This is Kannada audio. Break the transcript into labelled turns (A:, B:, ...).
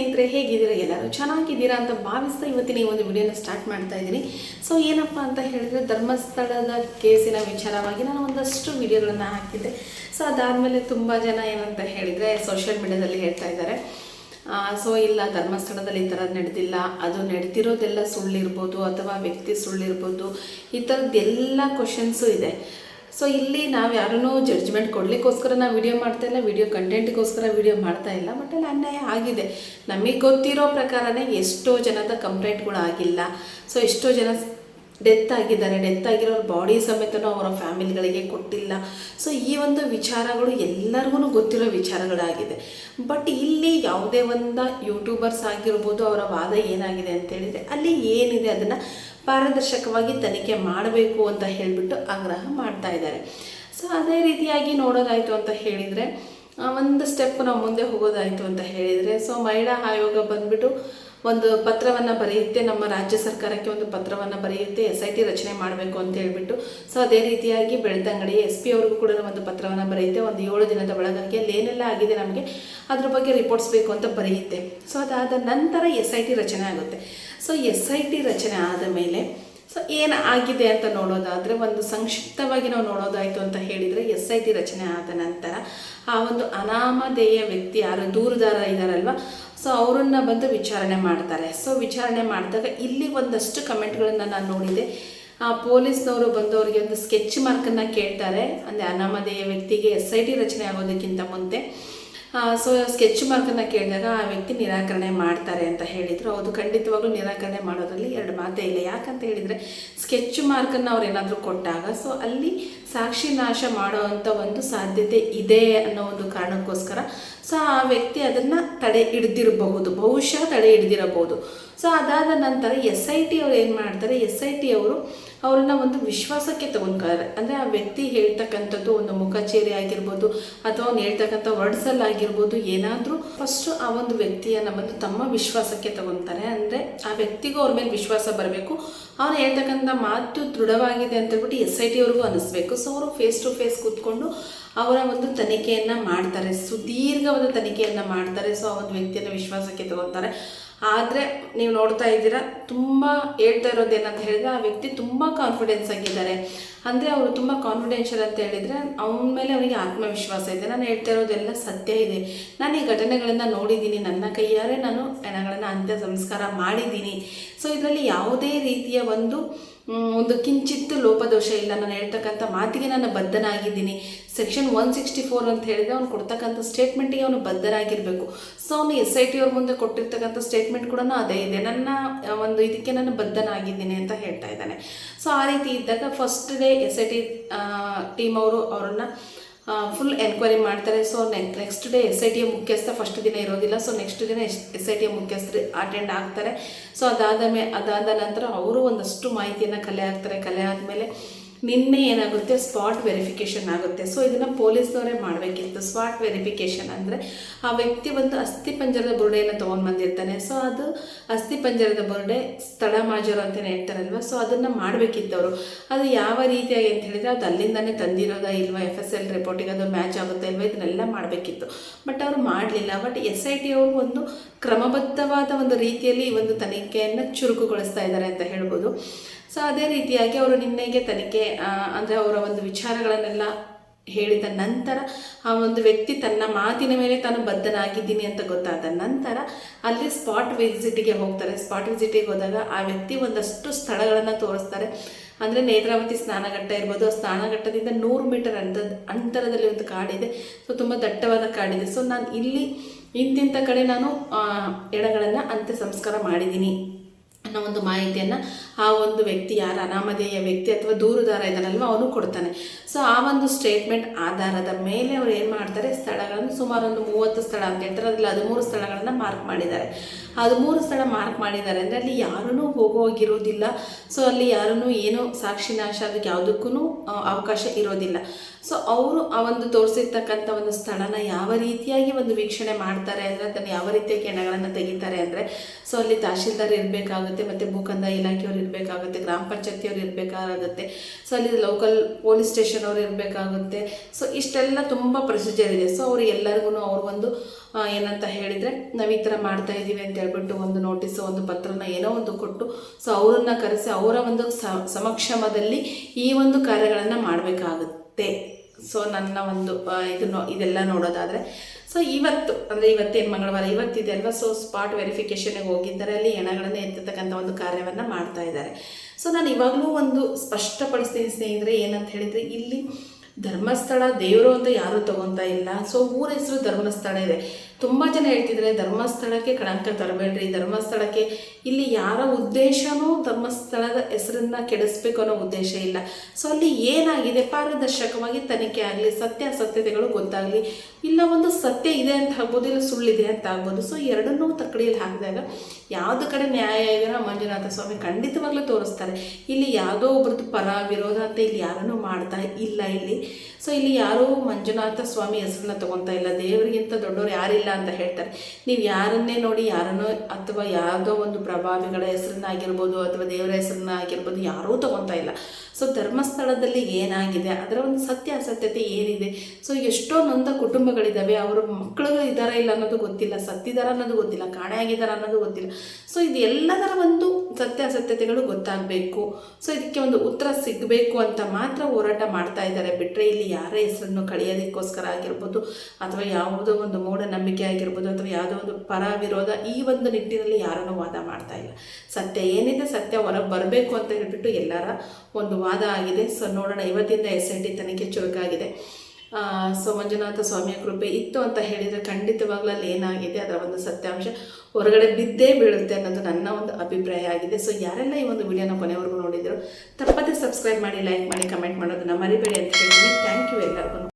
A: ಸ್ನೇಹಿತರೆ, ಹೇಗಿದ್ದೀರಾ ಎಲ್ಲರೂ? ಚೆನ್ನಾಗಿದ್ದೀರಾ ಅಂತ ಭಾವಿಸ್ತಾ ಇವತ್ತಿನ ಈ ಒಂದು ವಿಡಿಯೋನ ಸ್ಟಾರ್ಟ್ ಮಾಡ್ತಾ ಇದ್ದೀನಿ. ಸೊ ಏನಪ್ಪ ಅಂತ ಹೇಳಿದರೆ, ಧರ್ಮಸ್ಥಳದ ಕೇಸಿನ ವಿಚಾರವಾಗಿ ನಾನು ಒಂದಷ್ಟು ವಿಡಿಯೋಗಳನ್ನು ಹಾಕಿದ್ದೆ. ಸೊ ಅದಾದಮೇಲೆ ತುಂಬ ಜನ ಏನಂತ ಹೇಳಿದರೆ ಸೋಷಿಯಲ್ ಮೀಡಿಯಾದಲ್ಲಿ ಹೇಳ್ತಾ ಇದ್ದಾರೆ. ಸೊ ಇಲ್ಲ, ಧರ್ಮಸ್ಥಳದಲ್ಲಿ ಈ ಥರ ನಡೆದಿಲ್ಲ. ಅದು ನಡೆದಿರೋದೆಲ್ಲ ಸುಳ್ಳಿರ್ಬೋದು ಅಥವಾ ವ್ಯಕ್ತಿ ಸುಳ್ಳಿರ್ಬೋದು. ಈ ಥರದ್ದೆಲ್ಲ ಕ್ವಶನ್ಸು ಇದೆ. ಸೊ ಇಲ್ಲಿ ನಾವು ಯಾರೂ ಜಡ್ಜ್ಮೆಂಟ್ ಕೊಡಲಿಕ್ಕೋಸ್ಕರ ನಾವು ವಿಡಿಯೋ ಮಾಡ್ತಾ ಇಲ್ಲ ವಿಡಿಯೋ ಕಂಟೆಂಟ್ಗೋಸ್ಕರ ವಿಡಿಯೋ ಮಾಡ್ತಾ ಇಲ್ಲ ಬಟ್ ಅಲ್ಲಿ ಅನ್ಯಾಯ ಆಗಿದೆ. ನಮಗೆ ಗೊತ್ತಿರೋ ಪ್ರಕಾರನೇ ಎಷ್ಟೋ ಜನದ ಕಂಪ್ಲೇಂಟ್ಗಳು ಆಗಿಲ್ಲ. ಸೊ ಎಷ್ಟೋ ಜನ ಡೆತ್ ಆಗಿದ್ದಾರೆ. ಡೆತ್ ಆಗಿರೋ ಬಾಡಿ ಸಮೇತನೂ ಅವರ ಫ್ಯಾಮಿಲಿಗಳಿಗೆ ಕೊಟ್ಟಿಲ್ಲ. ಸೊ ಈ ಒಂದು ವಿಚಾರಗಳು ಎಲ್ಲರಿಗೂ ಗೊತ್ತಿರೋ ವಿಚಾರಗಳಾಗಿದೆ. ಬಟ್ ಇಲ್ಲಿ ಯಾವುದೇ ಒಂದು ಯೂಟ್ಯೂಬರ್ಸ್ ಆಗಿರ್ಬೋದು, ಅವರ ವಾದ ಏನಾಗಿದೆ ಅಂತ ಹೇಳಿದರೆ, ಅಲ್ಲಿ ಏನಿದೆ ಅದನ್ನು ಪಾರದರ್ಶಕವಾಗಿ ತನಿಖೆ ಮಾಡಬೇಕು ಅಂತ ಹೇಳಿಬಿಟ್ಟು ಆಗ್ರಹ ಮಾಡ್ತಾ ಇದ್ದಾರೆ. ಸೊ ಅದೇ ರೀತಿಯಾಗಿ ನೋಡೋದಾಯಿತು ಅಂತ ಹೇಳಿದರೆ ಒಂದು ಸ್ಟೆಪ್ ನಾವು ಮುಂದೆ ಹೋಗೋದಾಯಿತು ಅಂತ ಹೇಳಿದರೆ ಸೊ ಮಹಿಳಾ ಆಯೋಗ ಬಂದ್ಬಿಟ್ಟು ಒಂದು ಪತ್ರವನ್ನು ಬರೆಯುತ್ತೆ, ನಮ್ಮ ರಾಜ್ಯ ಸರ್ಕಾರಕ್ಕೆ ಒಂದು ಪತ್ರವನ್ನು ಬರೆಯುತ್ತೆ ಎಸ್ ಐ ಟಿ ರಚನೆ ಮಾಡಬೇಕು ಅಂತ ಹೇಳ್ಬಿಟ್ಟು. ಸೊ ಅದೇ ರೀತಿಯಾಗಿ ಬೆಳ್ತಂಗಡಿ ಎಸ್ ಪಿ ಅವ್ರಿಗೂ ಕೂಡ ಒಂದು ಪತ್ರವನ್ನು ಬರೆಯುತ್ತೆ. ಒಂದು ಏಳು ದಿನದ ಒಳಗಾಗಿ ಅಲ್ಲಿ ಏನೆಲ್ಲ ಆಗಿದೆ ನಮಗೆ. ಅದ್ರ ಬಗ್ಗೆ ರಿಪೋರ್ಟ್ಸ್ ಬೇಕು ಅಂತ ಬರೆಯುತ್ತೆ. ಸೊ ಅದಾದ ನಂತರ ಎಸ್ ಐ ಟಿ ರಚನೆ ಆಗುತ್ತೆ. ಸೊ ಎಸ್ ಐ ಟಿ ರಚನೆ ಆದ ಮೇಲೆ ಸೊ ಏನು ಆಗಿದೆ ಅಂತ ನೋಡೋದಾದರೆ, ಒಂದು ಸಂಕ್ಷಿಪ್ತವಾಗಿ ನಾವು ನೋಡೋದಾಯಿತು ಅಂತ ಹೇಳಿದರೆ ಎಸ್ ಐ ಟಿ ರಚನೆ ಆದ ನಂತರ, ಆ ಒಂದು ಅನಾಮಧೇಯ ವ್ಯಕ್ತಿ ಯಾರು, ದೂರುದಾರ ಇದ್ದಾರಲ್ವ ಸೊ ಅವರನ್ನ ಬಂದು ವಿಚಾರಣೆ ಮಾಡ್ತಾರೆ. ಸೊ ವಿಚಾರಣೆ ಮಾಡಿದಾಗ ಇಲ್ಲಿ ಒಂದಷ್ಟು ಕಮೆಂಟ್ಗಳನ್ನು ನಾನು ನೋಡಿದೆ. ಆ, ಪೊಲೀಸ್ನವರು ಬಂದು ಅವರಿಗೆ ಒಂದು ಸ್ಕೆಚ್ ಮಾರ್ಕನ್ನು ಕೇಳ್ತಾರೆ. ಅಂದರೆ ಅನಾಮಧೇಯ ವ್ಯಕ್ತಿಗೆ ಎಸ್ ಐ ಟಿ ರಚನೆ ಆಗೋದಕ್ಕಿಂತ ಮುಂದೆ. ಸೊ ಸ್ಕೆಚ್ ಮಾರ್ಕನ್ನು ಕೇಳಿದಾಗ ಆ ವ್ಯಕ್ತಿ ನಿರಾಕರಣೆ ಮಾಡ್ತಾರೆ ಅಂತ ಹೇಳಿದರು. ಅದು ಖಂಡಿತವಾಗ್ಲೂ ನಿರಾಕರಣೆ ಮಾಡೋದ್ರಲ್ಲಿ ಎರಡು ಮಾತೇ ಇಲ್ಲ. ಯಾಕಂತ ಹೇಳಿದರೆ ಸ್ಕೆಚ್ ಮಾರ್ಕನ್ನು ಅವ್ರು ಏನಾದರೂ ಕೊಟ್ಟಾಗ ಸೊ ಅಲ್ಲಿ ಸಾಕ್ಷಿ ನಾಶ ಮಾಡೋವಂಥ ಒಂದು ಸಾಧ್ಯತೆ ಇದೆ ಅನ್ನೋ ಒಂದು ಕಾರಣಕ್ಕೋಸ್ಕರ ಸೊ ಆ ವ್ಯಕ್ತಿ ಅದನ್ನು ತಡೆ ಹಿಡ್ದಿರಬಹುದು, ಬಹುಶಃ ತಡೆ ಹಿಡ್ದಿರಬಹುದು. ಸೊ ಅದಾದ ನಂತರ ಎಸ್ ಐ ಟಿ ಅವ್ರು ಏನು ಮಾಡ್ತಾರೆ ಎಸ್ ಐ ಟಿ ಅವರು ಅವ್ರನ್ನ ಒಂದು ವಿಶ್ವಾಸಕ್ಕೆ ತಗೊಂತಾರೆ ಅಂದರೆ ಆ ವ್ಯಕ್ತಿ ಹೇಳ್ತಕ್ಕಂಥದ್ದು ಒಂದು ಮುಖಚೇರಿ ಆಗಿರ್ಬೋದು, ಅಥವಾ ಅವ್ನು ಹೇಳ್ತಕ್ಕಂಥ ವರ್ಡ್ಸಲ್ಲಿ ಆಗಿರ್ಬೋದು, ಏನಾದರೂ ಫಸ್ಟು ಆ ಒಂದು ವ್ಯಕ್ತಿಯನ್ನು ಬಂದು ತಮ್ಮ ವಿಶ್ವಾಸಕ್ಕೆ ತಗೊತಾರೆ. ಅಂದರೆ ಆ ವ್ಯಕ್ತಿಗೂ ಅವ್ರ ಮೇಲೆ ವಿಶ್ವಾಸ ಬರಬೇಕು. ಅವನು ಹೇಳ್ತಕ್ಕಂಥ ಮಾತು ದೃಢವಾಗಿದೆ ಅಂತ ಹೇಳ್ಬಿಟ್ಟು ಎಸ್ ಐ ಟಿ ಅವ್ರಿಗೂ ಅನ್ನಿಸ್ಬೇಕು ಸೊ ಅವರು ಫೇಸ್ ಟು ಫೇಸ್ ಕೂತ್ಕೊಂಡು ಅವರ ಒಂದು ತನಿಖೆಯನ್ನು ಮಾಡ್ತಾರೆ. ಸುದೀರ್ಘವಾದ ತನಿಖೆಯನ್ನು ಮಾಡ್ತಾರೆ. ಸೊ ಆ ಒಂದು ವ್ಯಕ್ತಿಯನ್ನು ವಿಶ್ವಾಸಕ್ಕೆ ತಗೊತಾರೆ. ಆದರೆ ನೀವು ನೋಡ್ತಾ ಇದ್ದೀರಾ, ತುಂಬ ಹೇಳ್ತಾ ಇರೋದು ಏನಂತ ಹೇಳಿದ್ರೆ, ಆ ವ್ಯಕ್ತಿ ತುಂಬ ಕಾನ್ಫಿಡೆನ್ಸ್ ಆಗಿದ್ದಾರೆ. ಅಂದರೆ ಅವರು ತುಂಬ ಕಾನ್ಫಿಡೆನ್ಷಿಯಲ್ ಅಂತ ಹೇಳಿದರೆ, ಅವನ ಮೇಲೆ ಅವರಿಗೆ ಆತ್ಮವಿಶ್ವಾಸ ಇದೆ. ನಾನು ಹೇಳ್ತಾ ಇರೋದೆಲ್ಲ ಸತ್ಯ ಇದೆ. ನಾನು ಈ ಘಟನೆಗಳನ್ನು ನೋಡಿದ್ದೀನಿ. ನನ್ನ ಕೈಯಾರೆ ನಾನು ಹೆಣಗಳನ್ನು ಅಂತ್ಯ ಸಂಸ್ಕಾರ ಮಾಡಿದ್ದೀನಿ. ಸೊ ಇದರಲ್ಲಿ ಯಾವುದೇ ರೀತಿಯ ಒಂದು ಒಂದು ಕಿಂಚಿತ್ತು ಲೋಪದೋಷ ಇಲ್ಲ. ನಾನು ಹೇಳ್ತಕ್ಕಂಥ ಮಾತಿಗೆ ನಾನು ಬದ್ಧನಾಗಿದ್ದೀನಿ. ಸೆಕ್ಷನ್ ಒನ್ ಸಿಕ್ಸ್ಟಿ ಫೋರ್ ಅಂತ ಹೇಳಿದ್ರೆ ಅವ್ನು ಕೊಡ್ತಕ್ಕಂಥ ಸ್ಟೇಟ್ಮೆಂಟಿಗೆ ಅವನು ಬದ್ಧರಾಗಿರಬೇಕು. ಸೊ ಅವನು ಎಸ್ ಐ ಟಿ ಅವ್ರ ಮುಂದೆ ಕೊಟ್ಟಿರ್ತಕ್ಕಂಥ ಸ್ಟೇಟ್ಮೆಂಟ್ ಕೂಡ ಅದೇ ಇದೆ. ನನ್ನ ಒಂದು ಇದಕ್ಕೆ ನಾನು ಬದ್ಧನಾಗಿದ್ದೀನಿ ಅಂತ ಹೇಳ್ತಾ ಇದ್ದಾನೆ. ಸೊ ಆ ರೀತಿ ಇದ್ದಾಗ first day S I T team ಅವರು ಅವರನ್ನು ಫುಲ್ ಎನ್ಕ್ವೈರಿ ಮಾಡ್ತಾರೆ. So next day S I ಟಿಯ ಮುಖ್ಯಸ್ಥ ಫಸ್ಟ್ ದಿನ ಇರೋದಿಲ್ಲ. ಸೊ ನೆಕ್ಸ್ಟ್ ದಿನ ಎಸ್ ಐ ಟಿಯ ಮುಖ್ಯಸ್ಥರು ಅಟೆಂಡ್ ಆಗ್ತಾರೆ. ಸೊ ಅದಾದ ಮೇ, ಅದಾದ ನಂತರ ಅವರು ಒಂದಷ್ಟು ಮಾಹಿತಿಯನ್ನು ಕಲೆ ಹಾಕ್ತಾರೆ. ಕಲೆ ಆದಮೇಲೆ ನಿನ್ನೆ ಏನಾಗುತ್ತೆ? ಸ್ಪಾಟ್ ವೆರಿಫಿಕೇಷನ್ ಆಗುತ್ತೆ. ಸೊ ಇದನ್ನು ಪೊಲೀಸ್ನವರೇ ಮಾಡಬೇಕಿತ್ತು. ಸ್ಪಾಟ್ ವೆರಿಫಿಕೇಷನ್ ಅಂದರೆ ಆ ವ್ಯಕ್ತಿ ಒಂದು ಅಸ್ಥಿ ಪಂಜರದ ಬುರುಡೆಯನ್ನು ತೊಗೊಂಡು ಬಂದಿರ್ತಾನೆ. ಸೊ ಅದು ಅಸ್ಥಿ ಪಂಜರದ ಬುರುಡೆ ಸ್ಥಳ ಮಾಜರು ಅಂತಲೇ ಹೇಳ್ತಾರಲ್ವ? ಸೊ ಅದನ್ನು ಮಾಡಬೇಕಿತ್ತು ಅವರು ಅದು ಯಾವ ರೀತಿಯಾಗಿ ಅಂತ ಹೇಳಿದರೆ ಅದು ಅಲ್ಲಿಂದನೇ ತಂದಿರೋದಾ ಇಲ್ವಾ? ಎಫ್ ಎಸ್ ಎಲ್ ರಿಪೋರ್ಟಿಗೆ ಅದು ಮ್ಯಾಚ್ ಆಗುತ್ತೆ ಇಲ್ವಾ? ಇದನ್ನೆಲ್ಲ ಮಾಡಬೇಕಿತ್ತು. ಬಟ್ ಅವರು ಮಾಡಲಿಲ್ಲ. ಬಟ್ ಎಸ್ ಐ ಟಿ ಅವರು ಒಂದು ಕ್ರಮಬದ್ಧವಾದ ಒಂದು ರೀತಿಯಲ್ಲಿ ಈ ಒಂದು ತನಿಖೆಯನ್ನು ಚುರುಕುಗೊಳಿಸ್ತಾ ಇದ್ದಾರೆ ಅಂತ ಹೇಳ್ಬೋದು. ಸೊ ಅದೇ ರೀತಿಯಾಗಿ ಅವರು ನಿನ್ನೆಗೆ ತನಿಖೆ ಅಂದರೆ ಅವರ ಒಂದು ವಿಚಾರಗಳನ್ನೆಲ್ಲ ಹೇಳಿದ ನಂತರ ಆ ಒಂದು ವ್ಯಕ್ತಿ ತನ್ನ ಮಾತಿನ ಮೇಲೆ ತಾನು ಬದ್ಧನಾಗಿದ್ದೀನಿ ಅಂತ ಗೊತ್ತಾದ ನಂತರ ಅಲ್ಲಿ ಸ್ಪಾಟ್ ವಿಸಿಟಿಗೆ ಹೋಗ್ತಾರೆ. ಸ್ಪಾಟ್ ವಿಸಿಟಿಗೆ ಹೋದಾಗ ಆ ವ್ಯಕ್ತಿ ಒಂದಷ್ಟು ಸ್ಥಳಗಳನ್ನು ತೋರಿಸ್ತಾರೆ. ಅಂದರೆ ನೇತ್ರಾವತಿ ಸ್ನಾನಘಟ್ಟ ಇರ್ಬೋದು. ಆ ಸ್ನಾನಘಟ್ಟದಿಂದ ನೂರು ಮೀಟರ್ ಅಂತ ಅಂತರದಲ್ಲಿ ಒಂದು ಕಾಡಿದೆ. ಸೊ ತುಂಬ ದಟ್ಟವಾದ ಕಾಡಿದೆ. ಸೊ ನಾನು ಇಲ್ಲಿ ಇಂತಿಂಥ ಕಡೆ ನಾನು ಎಡಗಳನ್ನು ಅಂತ್ಯ ಸಂಸ್ಕಾರ ಮಾಡಿದ್ದೀನಿ. ಅನ್ನೋ ಒಂದು ಮಾಹಿತಿಯನ್ನು ಆ ಒಂದು ವ್ಯಕ್ತಿ ಯಾರು, ಅನಾಮಧೇಯ ವ್ಯಕ್ತಿ ಅಥವಾ ದೂರುದಾರ ಇದ್ದಾನಲ್ವ, ಅವನು ಕೊಡ್ತಾನೆ. ಸೊ ಆ ಒಂದು ಸ್ಟೇಟ್ಮೆಂಟ್ ಆಧಾರದ ಮೇಲೆ ಅವ್ರು ಏನು ಮಾಡ್ತಾರೆ, ಸ್ಥಳಗಳನ್ನು ಸುಮಾರು ಒಂದು ಮೂವತ್ತು ಸ್ಥಳ ಅಂತ ಹೇಳ್ತಾರೆ. ಅದರಲ್ಲಿ ಹದಿಮೂರು ಸ್ಥಳಗಳನ್ನು ಮಾರ್ಕ್ ಮಾಡಿದ್ದಾರೆ. ಹದಿಮೂರು ಸ್ಥಳ ಮಾರ್ಕ್ ಮಾಡಿದ್ದಾರೆ ಅಂದರೆ ಅಲ್ಲಿ ಯಾರೂ ಹೋಗೋಗಿರೋದಿಲ್ಲ. ಸೊ ಅಲ್ಲಿ ಯಾರೂ ಏನೋ ಸಾಕ್ಷಿ ನಾಶ ಅದಕ್ಕೆ ಯಾವುದಕ್ಕೂ ಅವಕಾಶ ಇರೋದಿಲ್ಲ. ಸೊ ಅವರು ಆ ಒಂದು ತೋರಿಸಿರ್ತಕ್ಕಂಥ ಒಂದು ಸ್ಥಳನ ಯಾವ ರೀತಿಯಾಗಿ ಒಂದು ವೀಕ್ಷಣೆ ಮಾಡ್ತಾರೆ ಅಂದರೆ, ಅದನ್ನು ಯಾವ ರೀತಿಯ ಕೆಣಗಳನ್ನು ತೆಗಿತಾರೆ ಅಂದರೆ ಸೊ ಅಲ್ಲಿ ತಹಶೀಲ್ದಾರ್ ಇರಬೇಕಾಗುತ್ತೆ ಇರಬೇಕಾಗುತ್ತೆ ಮತ್ತು ಭೂಕಂದಾಯ ಇಲಾಖೆಯವರು ಇರಬೇಕಾಗುತ್ತೆ ಗ್ರಾಮ ಪಂಚಾಯತಿಯವರು ಇರಬೇಕಾಗುತ್ತೆ. ಸೊ ಅಲ್ಲಿ ಲೋಕಲ್ ಪೊಲೀಸ್ ಸ್ಟೇಷನ್ ಅವರು ಇರಬೇಕಾಗುತ್ತೆ. ಸೊ ಇಷ್ಟೆಲ್ಲ ತುಂಬ ಪ್ರೊಸೀಜರ್ ಇದೆ. ಸೊ ಅವ್ರು ಎಲ್ಲರಿಗೂ ಅವ್ರು ಒಂದು ಆ, ಏನಂತ ಹೇಳಿದರೆ ನಾವು ಈ ಥರ ಮಾಡ್ತಾ ಇದ್ದೀವಿ ಅಂತ ಹೇಳ್ಬಿಟ್ಟು ಒಂದು ನೋಟಿಸ್ ಒಂದು ಪತ್ರನ ಏನೋ ಒಂದು ಕೊಟ್ಟು ಸೊ ಅವರನ್ನು ಕರೆಸಿ ಅವರ ಒಂದು ಸಮಕ್ಷಮದಲ್ಲಿ ಈ ಒಂದು ಕಾರ್ಯಗಳನ್ನು ಮಾಡಬೇಕಾಗುತ್ತೆ. ಸೊ ನನ್ನ ಒಂದು ಇದನ್ನು ಇದೆಲ್ಲ ನೋಡೋದಾದರೆ ಸೊ ಇವತ್ತು, ಅಂದರೆ ಇವತ್ತೇನು ಮಂಗಳವಾರ ಇವತ್ತಿದೆ ಅಲ್ವಾ? ಸೊ ಸ್ಪಾಟ್ ವೆರಿಫಿಕೇಷನ್ಗೆ ಹೋಗಿದ್ದಾರೆ ಅಲ್ಲಿ ಹೆಣಗಳನ್ನು ಎತ್ತತಕ್ಕಂಥ ಒಂದು ಕಾರ್ಯವನ್ನು ಮಾಡ್ತಾ ಇದ್ದಾರೆ. ಸೊ ನಾನು ಇವಾಗಲೂ ಒಂದು ಸ್ಪಷ್ಟಪಡಿಸ್ತೀನಿ ಸ್ನೇಹಿತರೆ, ಏನಂತ ಹೇಳಿದರೆ, ಇಲ್ಲಿ ಧರ್ಮಸ್ಥಳ ದೇವರು ಅಂತ ಯಾರೂ ತಗೊತಾ ಇಲ್ಲ. ಸೊ ಊರ ಹೆಸರು ಧರ್ಮಸ್ಥಳ ಇದೆ. ತುಂಬ ಜನ ಹೇಳ್ತಿದ್ದಾರೆ ಧರ್ಮಸ್ಥಳಕ್ಕೆ ಕಳಂಕ ತರಬೇಡ್ರಿ, ಧರ್ಮಸ್ಥಳಕ್ಕೆ ಇಲ್ಲಿ ಯಾರ ಉದ್ದೇಶನೂ ಧರ್ಮಸ್ಥಳದ ಹೆಸರನ್ನ ಕೆಡಿಸ್ಬೇಕು ಅನ್ನೋ ಉದ್ದೇಶ ಇಲ್ಲ. ಸೊ ಅಲ್ಲಿ ಏನಾಗಿದೆ? ಪಾರದರ್ಶಕವಾಗಿ ತನಿಖೆ ಆಗಲಿ, ಸತ್ಯಾಸತ್ಯತೆಗಳು ಗೊತ್ತಾಗಲಿ, ಇಲ್ಲ ಒಂದು ಸತ್ಯ ಇದೆ ಅಂತ ಆಗ್ಬೋದು, ಇಲ್ಲ ಸುಳ್ಳಿದೆ ಅಂತ ಆಗ್ಬೋದು. ಸೊ ಎರಡನ್ನೂ ತಕ್ಕಡಿಯಲ್ಲಿ ಹಾಕಿದಾಗ ಯಾವ್ದು ಕಡೆ ನ್ಯಾಯ ಇದೆಯೋ ಮಂಜುನಾಥ ಸ್ವಾಮಿ ಖಂಡಿತವಾಗ್ಲೂ ತೋರಿಸ್ತಾರೆ. ಇಲ್ಲಿ ಯಾವುದೋ ಒಬ್ರದ್ದು ಪರ, ವಿರೋಧ ಅಂತ ಇಲ್ಲಿ ಯಾರನ್ನು ಮಾಡ್ತಾ ಇಲ್ಲ ಇಲ್ಲಿ. ಸೊ ಇಲ್ಲಿ ಯಾರೂ ಮಂಜುನಾಥ ಸ್ವಾಮಿ ಹೆಸರನ್ನ ತಗೊತಾ ಇಲ್ಲ. ದೇವರಿಗಿಂತ ದೊಡ್ಡವ್ರು ಯಾರಿಲ್ಲ. ಅಂತ ಹೇಳ್ತಾರೆ. ನೀವು ಯಾರನ್ನೇ ನೋಡಿ, ಯಾರನ್ನೋ ಅಥವಾ ಯಾವುದೋ ಒಂದು ಪ್ರಭಾವಿಗಳ ಹೆಸರನ್ನ ಆಗಿರ್ಬೋದು ಅಥವಾ ದೇವರ ಹೆಸರನ್ನ ಆಗಿರ್ಬೋದು ಯಾರೂ ತಗೊತಾ ಇಲ್ಲ. ಸೊ ಧರ್ಮಸ್ಥಳದಲ್ಲಿ ಏನಾಗಿದೆ? ಅದರ ಒಂದು ಸತ್ಯ ಅಸತ್ಯತೆ ಏನಿದೆ? ಸೊ ಎಷ್ಟೋ ನೊಂದ ಕುಟುಂಬಗಳಿದ್ದಾವೆ ಅವರ ಮಕ್ಕಳು ಇದ್ದಾರಾ ಇಲ್ಲ ಅನ್ನೋದು ಗೊತ್ತಿಲ್ಲ, ಸತ್ತಿದಾರ ಅನ್ನೋದು ಗೊತ್ತಿಲ್ಲ, ಕಾಣೆ ಆಗಿದಾರ ಅನ್ನೋದು ಗೊತ್ತಿಲ್ಲ. ಸೊ ಇದು ಒಂದು ಸತ್ಯಾಸತ್ಯತೆಗಳು ಗೊತ್ತಾಗಬೇಕು. ಸೊ ಇದಕ್ಕೆ ಒಂದು ಉತ್ತರ ಸಿಗಬೇಕು ಅಂತ ಮಾತ್ರ ಹೋರಾಟ ಮಾಡ್ತಾ ಇದ್ದಾರೆ. ಬಿಟ್ಟರೆ ಇಲ್ಲಿ ಯಾರ ಹೆಸರನ್ನು ಕಳೆಯೋದಕ್ಕೋಸ್ಕರ ಆಗಿರ್ಬೋದು ಅಥವಾ ಯಾವುದೋ ಒಂದು ಮೂಢನಂಬಿಕೆ ಆಗಿರ್ಬೋದು ಅಥವಾ ಯಾವುದೋ ಒಂದು ಪರ ವಿರೋಧ ಈ ಒಂದು ನಿಟ್ಟಿನಲ್ಲಿ ಯಾರನ್ನು ವಾದ ಮಾಡ್ತಾ ಇಲ್ಲ. ಸತ್ಯ ಏನಿದೆ ಸತ್ಯ ಹೊರಗೆ ಬರಬೇಕು ಅಂತ ಹೇಳ್ಬಿಟ್ಟು ಎಲ್ಲರ ಒಂದು ವಾದ ಆಗಿದೆ. ಸೊ ನೋಡೋಣ, ಇವತ್ತಿಂದ ಎಸ್ ಐ ಟಿ ತನಿಖೆ ಚುರುಕಾಗಿದೆ. ಸೊ ಮಂಜುನಾಥ ಸ್ವಾಮಿಯ ಕೃಪೆ ಇತ್ತು ಅಂತ ಹೇಳಿದರೆ ಖಂಡಿತವಾಗ್ಲೂ ಅಲ್ಲಿ ಏನಾಗಿದೆ, ಅದರ ಒಂದು ಸತ್ಯಾಂಶ ಹೊರಗಡೆ ಬಿದ್ದೇ ಬೀಳುತ್ತೆ ಅನ್ನೋದು ನನ್ನ ಒಂದು ಅಭಿಪ್ರಾಯ ಆಗಿದೆ. ಸೊ ಯಾರೆಲ್ಲ ಈ ಒಂದು ವಿಡಿಯೋನ ಕೊನೆವರೆಗೂ ನೋಡಿದ್ರು ತಪ್ಪದೇ ಸಬ್ಸ್ಕ್ರೈಬ್ ಮಾಡಿ ಲೈಕ್ ಮಾಡಿ ಕಮೆಂಟ್ ಮಾಡೋದನ್ನ ಮರಿಬೇಡಿ ಅಂತ ಹೇಳ್ತೀನಿ. ಥ್ಯಾಂಕ್ ಯು ಎಲ್ಲರಿಗೂ.